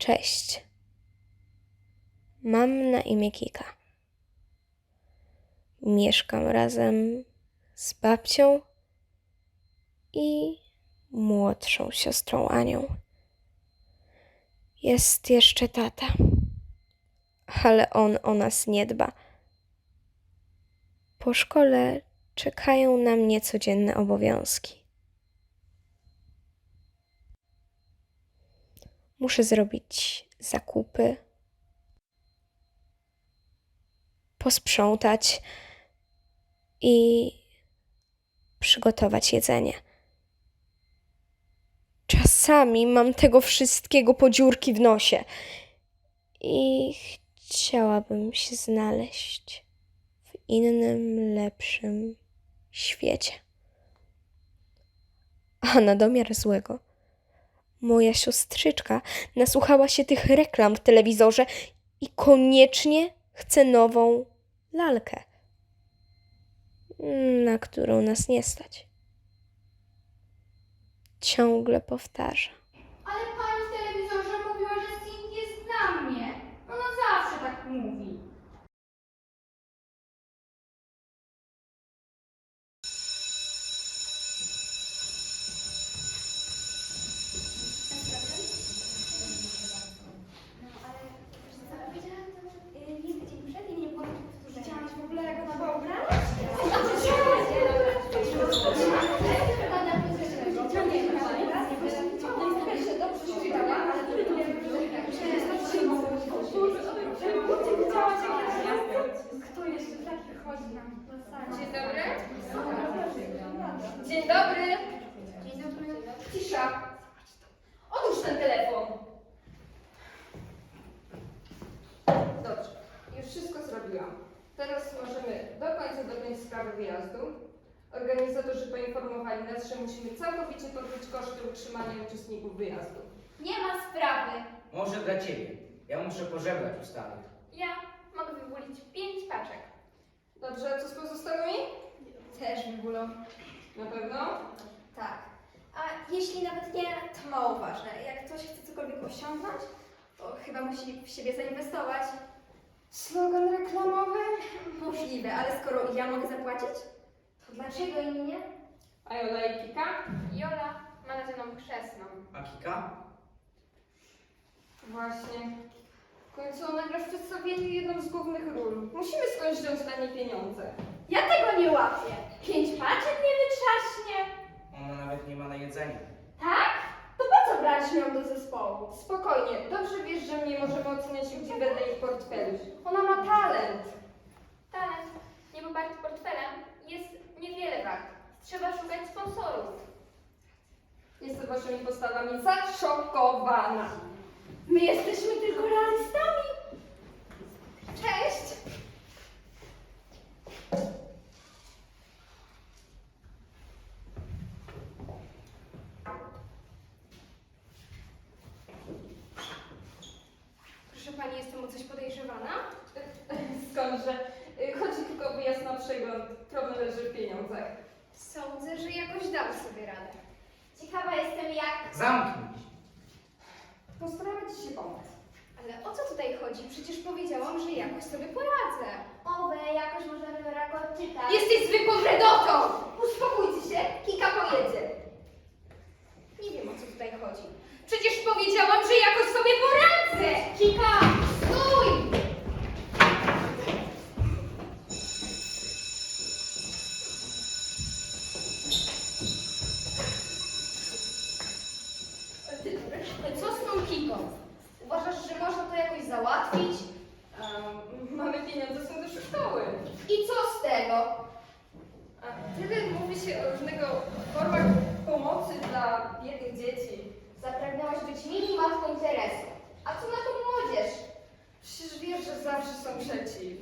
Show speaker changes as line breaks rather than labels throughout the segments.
Cześć. Mam na imię Kika. Mieszkam razem z babcią i młodszą siostrą Anią. Jest jeszcze tata, ale on o nas nie dba. Po szkole czekają na mnie codzienne obowiązki. Muszę zrobić zakupy, posprzątać i przygotować jedzenie. Czasami mam tego wszystkiego po dziurki w nosie i chciałabym się znaleźć w innym, lepszym świecie. A na domiar złego moja siostrzyczka nasłuchała się tych reklam w telewizorze i koniecznie chce nową lalkę, na którą nas nie stać. Ciągle powtarza.
Ale pani w telewizorze mówiła, że Sting jest dla mnie. Ona zawsze tak mówi. Widziałaś w ogóle jak ona była ubrana? Kto jeszcze taki chodzi nam w
Dzień dobry. Dzień dobry.
Dzień dobry.
Cisza. Odłóż ten telefon. Dobrze. Już wszystko zrobiłam. Teraz możemy do końca dopiąć sprawę wyjazdu. Organizatorzy poinformowali nas, że musimy całkowicie pokryć koszty utrzymania uczestników wyjazdu.
Nie ma sprawy.
Może dla ciebie. Ja muszę pożebrać u starych.
Ja mogę wybulić pięć paczek.
Dobrze, a co z pozostałymi?
Też wybulą.
Na pewno?
Tak. A jeśli nawet nie, to mało ważne. Jak ktoś chce cokolwiek osiągnąć, to chyba musi w siebie zainwestować.
Slogan reklamowy?
Możliwe, ale skoro ja mogę zapłacić, to dlaczego inni nie?
A Jola i Kika?
Jola ma nadzieją krzesną.
A Kika?
Właśnie. W końcu ona gra w przedstawieniu jedną z głównych ról. Musimy skądś wziąć na nie pieniądze.
Ja tego nie łapię. Pięć paczek nie wytrzaśnie.
Ona nawet nie ma na jedzenie.
Tak? To po co brać ją do zespołu?
Spokojnie, dobrze wiesz, że nie możemy oceniać ludzi wedle ich portfeli. Ona ma talent.
Talent, nie poparty portfelem, jest niewiele wart. Trzeba szukać sponsorów.
Jestem waszymi postawami zaszokowana.
My jesteśmy tylko realistami.
Cześć!
Proszę pani, jestem o coś podejrzewana?
Skądże? Y, Chodzi tylko przegląd. Problem leży w pieniądzach.
Sądzę, że jakoś dam sobie radę.
Ciekawa jestem jak...
Zamknij się.
Postaramy ci się pomóc.
Ale o co tutaj chodzi? Przecież powiedziałam, że jakoś sobie poradzę.
Owe, jakoś możemy raport czytać.
Jesteś zwykłą redotą! Uspokójcie się, Kika pojedzie.
Nie wiem o co tutaj chodzi. Przecież powiedziałam, że jakoś sobie poradzę!
Kika!
Stój! Co z tą Kiką? Uważasz, że można to jakoś załatwić?
Um, mamy pieniądze, są też szkoły.
I co z tego?
A tyle mówi się o różnego formach pomocy biednych dzieci.
Zapragnęłaś być mini matką Teresą. A co na to młodzież?
Przecież wiesz, że zawsze są przeciw.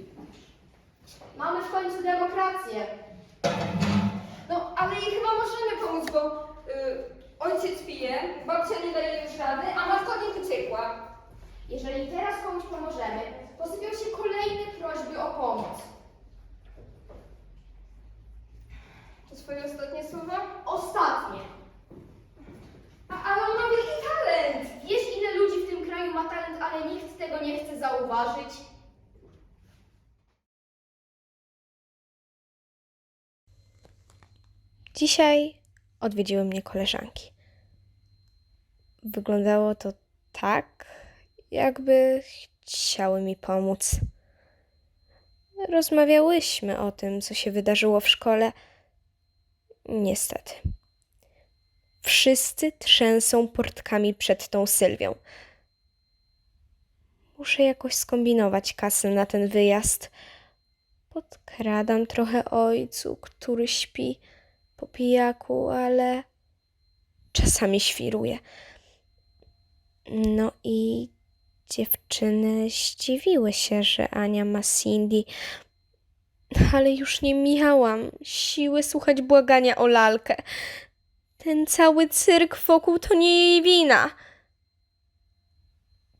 Mamy w końcu demokrację.
No, ale jej chyba możemy pomóc, bo y, ojciec pije, babcia nie daje już rady, a matka nie wyciekła.
Jeżeli teraz komuś pomożemy, posypią się kolejne prośby o pomoc.
To swoje ostatnie słowa?
Ostatnie.
A, ale on ma wielki talent!
Wiesz, ile ludzi w tym kraju ma tak tego nie chce zauważyć?
Dzisiaj odwiedziły mnie koleżanki. Wyglądało to tak, jakby chciały mi pomóc. Rozmawiałyśmy o tym, co się wydarzyło w szkole. Niestety. Wszyscy trzęsą portkami przed tą Sylwią. Muszę jakoś skombinować kasę na ten wyjazd. Podkradam trochę ojcu, który śpi po pijaku, ale czasami świruje. No i dziewczyny zdziwiły się, że Ania ma Cindy, ale już nie miałam siły słuchać błagania o lalkę. Ten cały cyrk wokół to nie jej wina.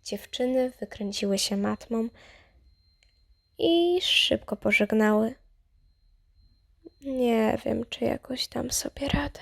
Dziewczyny wykręciły się matmą i szybko pożegnały. Nie wiem, czy jakoś dam sobie radę.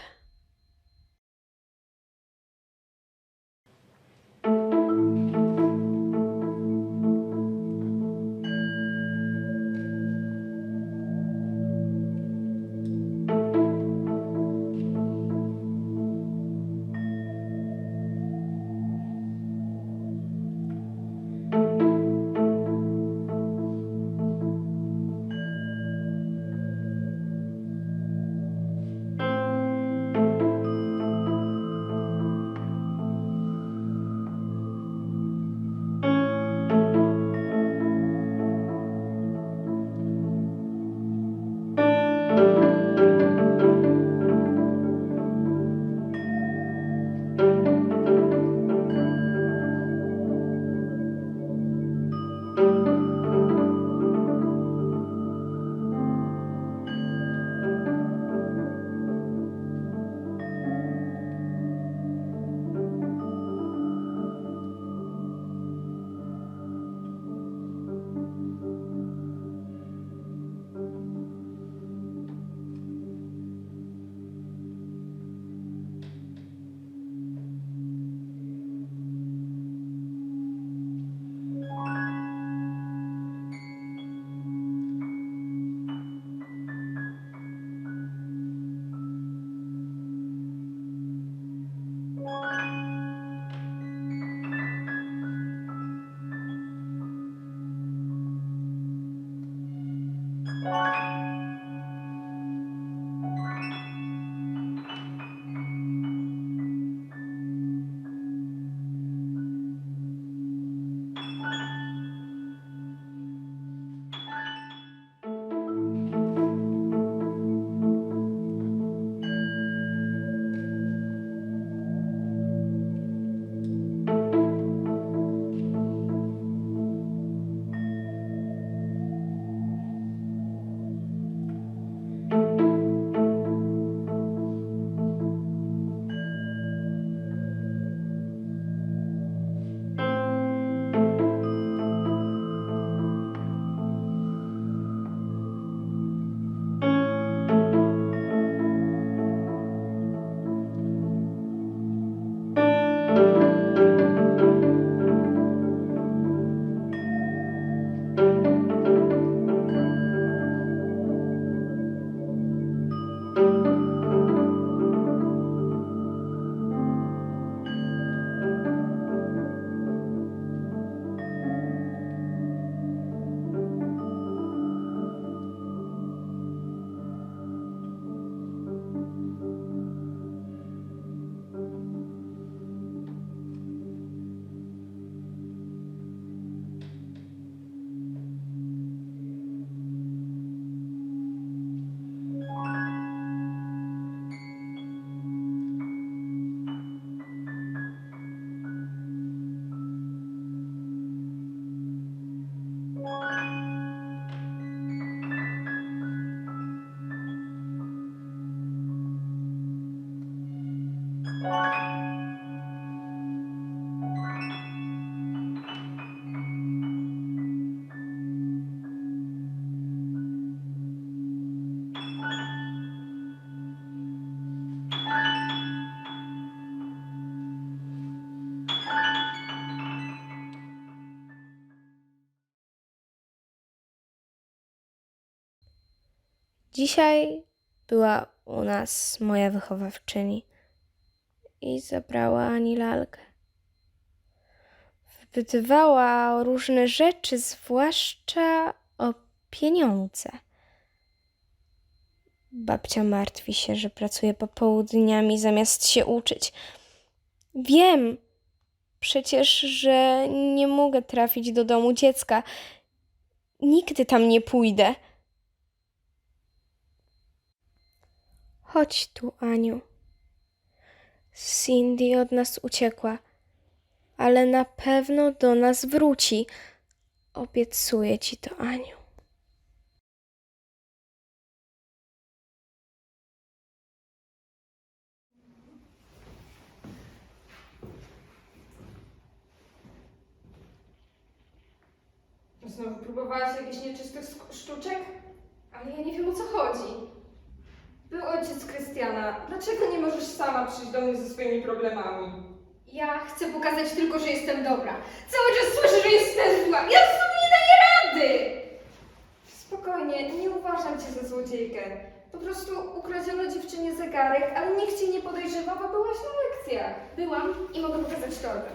Dzisiaj była u nas moja wychowawczyni i zabrała Ani lalkę. Wypytywała o różne rzeczy, zwłaszcza o pieniądze. Babcia martwi się, że pracuje popołudniami zamiast się uczyć. Wiem przecież, że nie mogę trafić do domu dziecka. Nigdy tam nie pójdę. Chodź tu, Aniu. Cindy od nas uciekła, ale na pewno do nas wróci. Obiecuję ci to, Aniu.
Znowu próbowałaś jakichś nieczystych sztuczek? Ale ja nie wiem o co chodzi. Był ojciec Krystiana. Dlaczego nie możesz sama przyjść do mnie ze swoimi problemami?
Ja chcę pokazać tylko, że jestem dobra. Cały czas słyszę, że jestem zła. Ja sobie nie daję rady!
Spokojnie, nie uważam cię za złodziejkę. Po prostu ukradziono dziewczynie zegarek, ale nikt cię nie podejrzewa, bo byłaś na lekcjach.
Byłam i mogę pokazać torbę.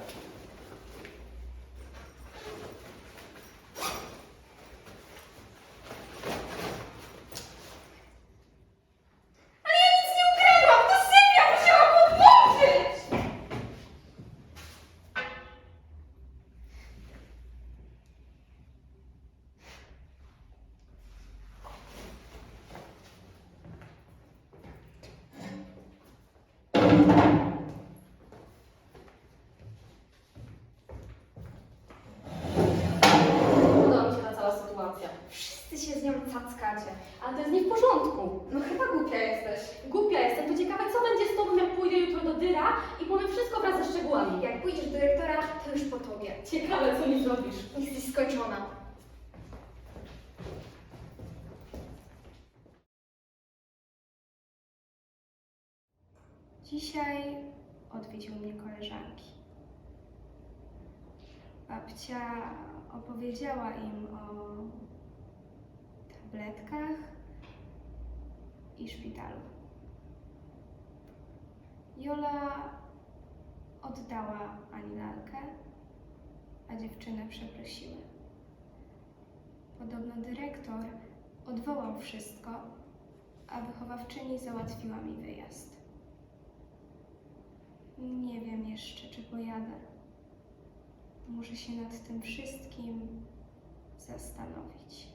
Dzisiaj odwiedził mnie koleżanki. Babcia opowiedziała im o tabletkach i szpitalu. Jola oddała Ani lalkę, a dziewczyny przeprosiły. Podobno dyrektor odwołał wszystko, a wychowawczyni załatwiła mi wyjazd. Nie wiem jeszcze, czy pojadę. Muszę się nad tym wszystkim zastanowić.